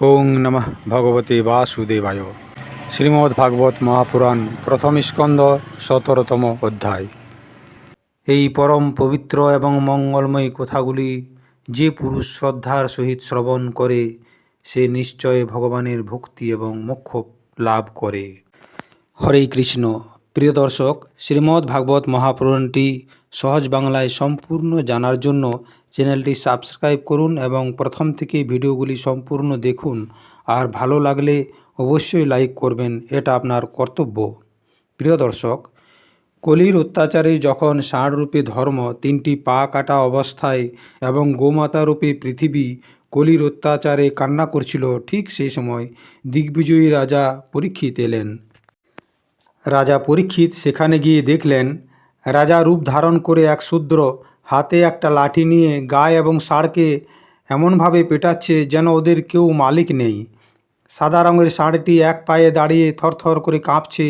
ওং নমঃ ভগবতে বাসুদেবায়। শ্রীমদ্ ভাগবত মহাপুরাণ প্রথম স্কন্দ সতেরোতম অধ্যায়। এই পরম পবিত্র এবং মঙ্গলময়ী কথাগুলি যে পুরুষ শ্রদ্ধার সহিত শ্রবণ করে, সে নিশ্চয় ভগবানের ভক্তি এবং মোক্ষ লাভ করে। হরে কৃষ্ণ। প্রিয় দর্শক, শ্রীমদ্ ভাগবত মহাপুরাণটি সহজ বাংলায় সম্পূর্ণ জানার জন্য চ্যানেলটি সাবস্ক্রাইব করুন এবং প্রথম থেকে ভিডিওগুলি সম্পূর্ণ দেখুন। আর ভালো লাগলে অবশ্যই লাইক করবেন, এটা আপনার কর্তব্য। প্রিয় দর্শক, কলির অত্যাচারে যখন ষাঁড়রূপে ধর্ম, তিনটি পা কাটা অবস্থায় এবং গোমাতারূপে পৃথিবী কলির অত্যাচারে কান্না করছিল, ঠিক সেই সময় দিগ্বিজয়ী রাজা পরীক্ষিত এলেন। রাজা পরীক্ষিত সেখানে গিয়ে দেখলেন, রাজা রূপ ধারণ করে এক শূদ্র হাতে একটা লাঠি নিয়ে গায়ে এবং ষাঁড়কে এমনভাবে পেটাচ্ছে যেন ওদের কেউ মালিক নেই। সাদা রঙের ষাঁড়টি এক পায়ে দাঁড়িয়ে থরথর করে কাঁপছে,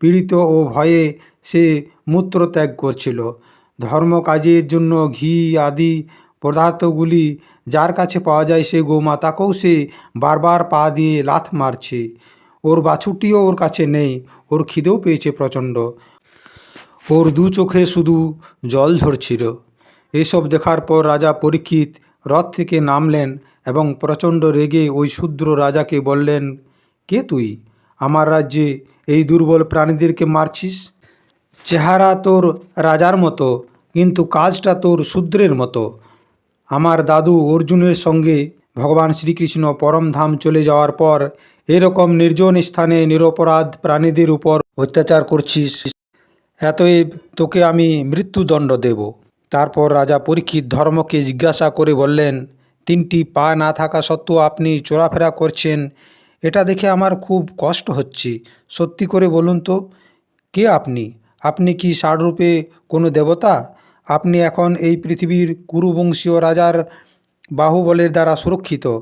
পীড়িত ও ভয়ে সে মূত্র ত্যাগ করছিল। ধর্ম কাজের জন্য ঘি আদি পদার্থগুলি যার কাছে পাওয়া যায় সে গোমাতাকেও সে বারবার পা দিয়ে লাথ মারছে। ওর বাছুরটিও ওর কাছে নেই, ওর খিদেও পেয়েছে প্রচণ্ড। ওর দু চোখে শুধু জল ঝরছিল। এসব দেখার পর রাজা পরীক্ষিত রথ থেকে নামলেন এবং প্রচণ্ড রেগে ওই শূদ্র রাজাকে বললেন, কে তুই? আমার রাজ্যে এই দুর্বল প্রাণীদেরকে মারছিস? চেহারা তোর রাজার মতো, কিন্তু কাজটা তোর শূদ্রের মতো। আমার দাদু অর্জুনের সঙ্গে ভগবান শ্রীকৃষ্ণ পরমধাম চলে যাওয়ার পর এরকম নির্জন স্থানে নিরপরাধ প্রাণীদের উপর অত্যাচার করছিস। এতএব তোকে আমি মৃত্যুদণ্ড দেব। তারপর রাজা পরীক্ষিত ধর্মকে জিজ্ঞাসা করে বললেন, তিনটি পা না থাকা সত্ত্বেও আপনি চলাফেরা করছেন। এটা দেখে আমার খুব কষ্ট হচ্ছে। সত্যি করে বলুন তো, কে আপনি? আপনি কি ষাঁড়রূপে কোনো দেবতা? আপনি এখন এই পৃথিবীর কুরুবংশীয় রাজার বাহুবলের দ্বারা সুরক্ষিত।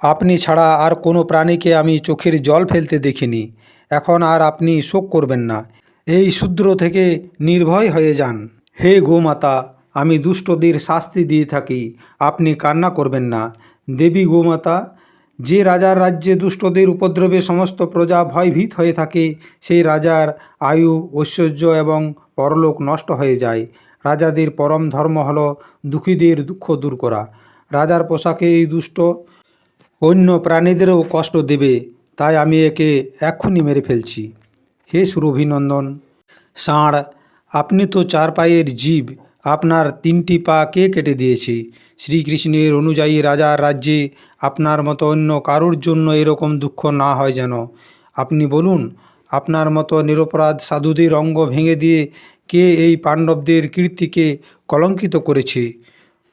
আপনি ছাড়া আর কোনো প্রাণীকে আমি চোখের জল ফেলতে দেখিনি। এখন আর আপনি শোক করবেন না। এই শূদ্র থেকে নির্ভয় হয়ে যান। হে গোমাতা, আমি দুষ্টদের শাস্তি দিয়ে থাকি, আপনি কান্না করবেন না। দেবী গোমাতা, যে রাজার রাজ্যে দুষ্টদের উপদ্রবে সমস্ত প্রজা ভয়ভীত হয়ে থাকে, সেই রাজার আয়ু, ঐশ্বর্য এবং পরলোক নষ্ট হয়ে যায়। রাজাদের পরম ধর্ম হল দুঃখীদের দুঃখ দূর করা। রাজার পোশাকে এই দুষ্ট অন্য প্রাণীদেরও কষ্ট দেবে, তাই আমি একে এক্ষুনি মেরে ফেলছি। হে সুরভিনন্দন ষাঁড় আপনি তো চার পায়ের জীব, আপনার তিনটি পা কে কেটে দিয়েছে। শ্রীকৃষ্ণের অনুযায়ী রাজার রাজ্যে আপনার মতো অন্য কারোর জন্য এরকম দুঃখ না হয় যেন। আপনি বলুন, আপনার মতো নিরপরাধ সাধুদের অঙ্গ ভেঙে দিয়ে কে এই পাণ্ডবদের কীর্তিকে কলঙ্কিত করেছে?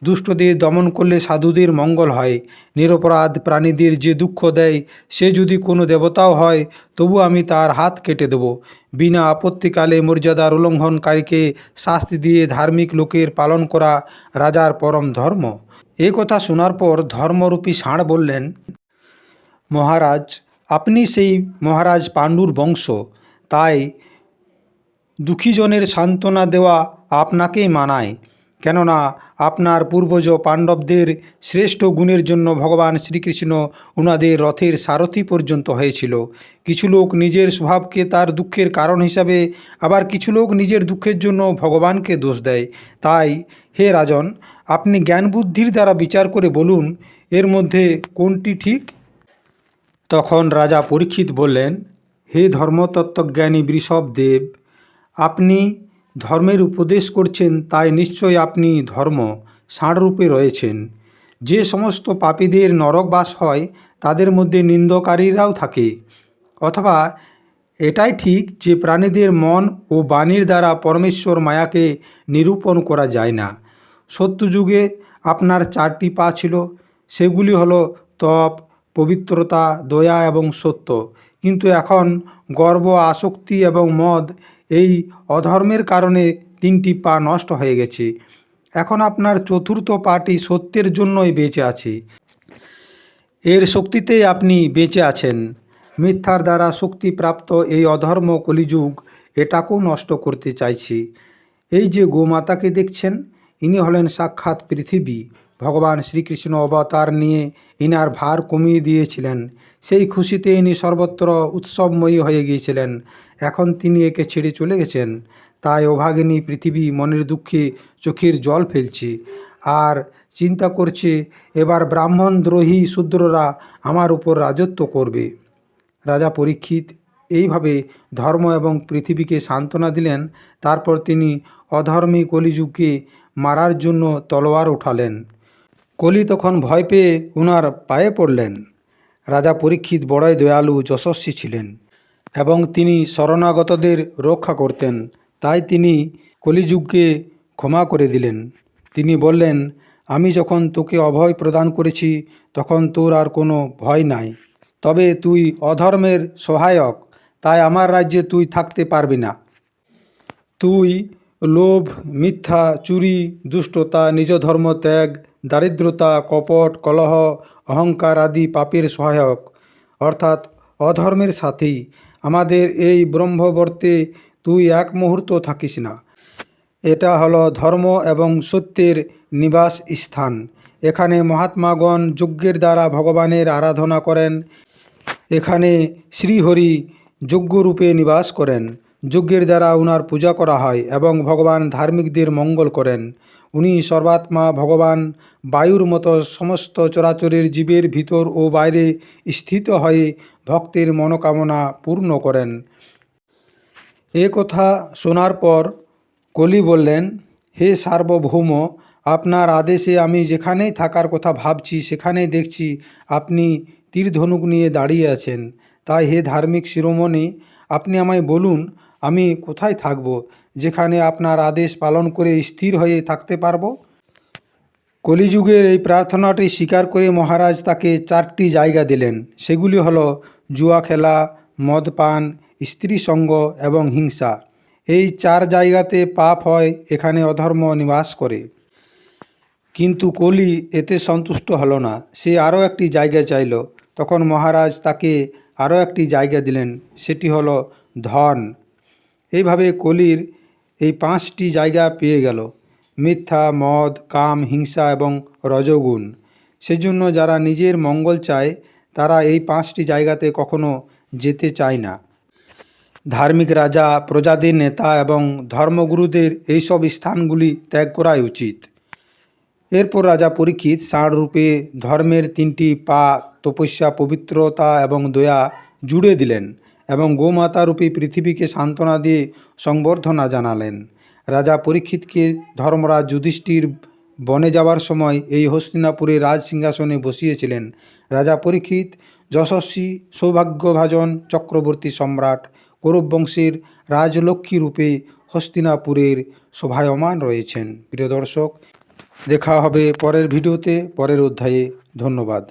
দুষ্টদের দমন করলে সাধুদের মঙ্গল হয়। নিরপরাধ প্রাণীদের যে দুঃখ দেয়, সে যদি কোনো দেবতাও হয়, তবু আমি তার হাত কেটে দেব। বিনা আপত্তিকালে মর্যাদার উল্লঙ্ঘনকারীকে শাস্তি দিয়ে ধার্মিক লোকের পালন করা রাজার পরম ধর্ম। এ কথা শোনার পর ধর্মরূপী ষাঁড় বললেন, মহারাজ, আপনি সেই মহারাজ পাণ্ডুর বংশ। তাই দুঃখীজনের সান্ত্বনা দেওয়া আপনাকেই মানায়। কেননা আপনার পূর্বজ পাণ্ডবদের শ্রেষ্ঠ গুণের জন্য ভগবান শ্রীকৃষ্ণ ওনাদের রথের সারথি পর্যন্ত হয়েছিল। কিছু লোক নিজের স্বভাবকে তার দুঃখের কারণ হিসাবে, আবার কিছু লোক নিজের দুঃখের জন্য ভগবানকে দোষ দেয়। তাই, হে রাজন, আপনি জ্ঞান বুদ্ধির দ্বারা বিচার করে বলুন, এর মধ্যে কোনটি ঠিক? তখন রাজা পরীক্ষিত বললেন, হে ধর্মতত্ত্বজ্ঞানী বৃষভদেব, আপনি ধর্মের উপদেশ করছেন তাই নিশ্চয় আপনি ধর্ম ষাঁড়রূপে রয়েছেন। যে সমস্ত পাপীদের নরকবাস হয়, তাদের মধ্যে নিন্দকারীরাও থাকে। অথবা এটাই ঠিক যে প্রাণীদের মন ও বাণীর দ্বারা পরমেশ্বর মায়াকে নিরূপণ করা যায় না। সত্যযুগে আপনার চারটি পা ছিল, সেগুলি হলো তপ, পবিত্রতা, দয়া এবং সত্য। কিন্তু এখন গর্ব, আসক্তি এবং মদ এই অধর্মের কারণে তিনটি পা নষ্ট হয়ে গেছে। এখন আপনার চতুর্থ পাটি সত্যের জন্যই বেঁচে আছে। এর শক্তিতেই আপনি বেঁচে আছেন। মিথ্যার দ্বারা শক্তিপ্রাপ্ত এই অধর্ম কলিযুগ এটাকেও নষ্ট করতে চাইছি। এই যে গোমাতাকে দেখছেন, ইনি হলেন সাক্ষাৎ পৃথিবী। ভগবান শ্রীকৃষ্ণ অবতার নিয়ে ইনার ভার কমিয়ে দিয়েছিলেন। সেই খুশিতে ইনি সর্বত্র উৎসবময়ী হয়ে গিয়েছিলেন। এখন তিনি একে ছেড়ে চলে গেছেন। তাই অভাগিনী পৃথিবী মনের দুঃখে চোখের জল ফেলছে। আর চিন্তা করছে, এবার ব্রাহ্মণ দ্রোহী শূদ্ররা আমার উপর রাজত্ব করবে। রাজা পরীক্ষিত এইভাবে ধর্ম এবং পৃথিবীকে সান্ত্বনা দিলেন। তারপর তিনি অধর্মী কলিযুগকে মারার জন্য তলোয়ার উঠালেন কলি তখন ভয় পেয়ে উনার পায়ে পড়লেন। রাজা পরীক্ষিত বড়ই দয়ালু, যশস্বী ছিলেন এবং তিনি শরণাগতদের রক্ষা করতেন। তাই তিনি কলিযুগকে ক্ষমা করে দিলেন। তিনি বললেন, আমি যখন তোকে অভয় প্রদান করেছি, তখন তোর আর কোনো ভয় নাই। তবে তুই অধর্মের সহায়ক, তাই আমার রাজ্যে তুই থাকতে পারবি না। তুই লোভ, মিথ্যা, চুরি, দুষ্টতা, নিজ ধর্ম ত্যাগ দারিদ্রতা, কপট, কলহ, অহংকার আদি পাপের সহায়ক। অর্থাৎ অধর্মের সাথী। আমাদের এই ব্রহ্মবর্তে তুই এক মুহূর্ত থাকিস না। এটা হলো ধর্ম এবং সত্যের নিবাস স্থান। এখানে মহাত্মাগণ যজ্ঞের দ্বারা ভগবানের আরাধনা করেন। এখানে শ্রীহরি যজ্ঞরূপে নিবাস করেন। যজ্ঞের দ্বারা উনার পূজা করা হয় এবং ভগবান ধার্মিকদের মঙ্গল করেন। উনি সর্বাত্মা ভগবান। বায়ুর মতো সমস্ত চরাচরের জীবের ভিতর ও বাইরে স্থিত হয়ে ভক্তের মনোকামনা পূর্ণ করেন। এ কথা শোনার পর কলি বললেন, হে সার্বভৌম, আপনার আদেশে আমি যেখানেই থাকার কথা ভাবছি সেখানেই দেখছি আপনি তীর ধনুক নিয়ে দাঁড়িয়ে আছেন। তাই হে ধার্মিক শিরোমণি, আপনি আমায় বলুন, আমি কোথায় থাকব? যেখানে আপনার আদেশ পালন করে স্থির হয়ে থাকতে পারব। কলিযুগের এই প্রার্থনাটি স্বীকার করে মহারাজ তাকে চারটি জায়গা দিলেন। সেগুলি হলো জুয়া খেলা মদ পান স্ত্রী সঙ্গ এবং হিংসা। এই চার জায়গাতে পাপ হয়, এখানে অধর্ম নিবাস করে। কিন্তু কলি এতে সন্তুষ্ট হলো না। সে আরও একটি জায়গা চাইল। তখন মহারাজ তাকে আরও একটি জায়গা দিলেন। সেটি হলো ধন। এইভাবে কলির এই পাঁচটি জায়গা পেয়ে গেল। মিথ্যা, মদ, কাম, হিংসা এবং রজগুণ। সেজন্য যারা নিজের মঙ্গল চায়, তারা এই পাঁচটি জায়গাতে কখনো যেতে চায় না। ধার্মিক রাজা, প্রজাদের নেতা এবং ধর্মগুরুদের এইসব স্থানগুলি ত্যাগ করাই উচিত। এরপর রাজা পরীক্ষিত ষাঁড় রূপে ধর্মের তিনটি পা, তপস্যা, পবিত্রতা এবং দয়া জুড়ে দিলেন। এবং গোমাতা রূপী পৃথিবীকে সান্ত্বনা দিয়ে সংবর্ধনা জানালেন। রাজা পরীক্ষিতকে ধর্মরাজ যুধিষ্ঠির বনে যাওয়ার সময় এই হস্তিনাপুরে রাজ সিংহাসনে বসিয়েছিলেন। রাজা পরীক্ষিত, যশস্বী, সৌভাগ্যভাজন চক্রবর্তী সম্রাট কৌরব বংশের রাজলক্ষ্মী রূপে হস্তিনাপুরের শোভায়মান রয়েছেন। প্রিয় দর্শক, দেখা হবে পরের ভিডিওতে, পরের অধ্যায়ে। ধন্যবাদ।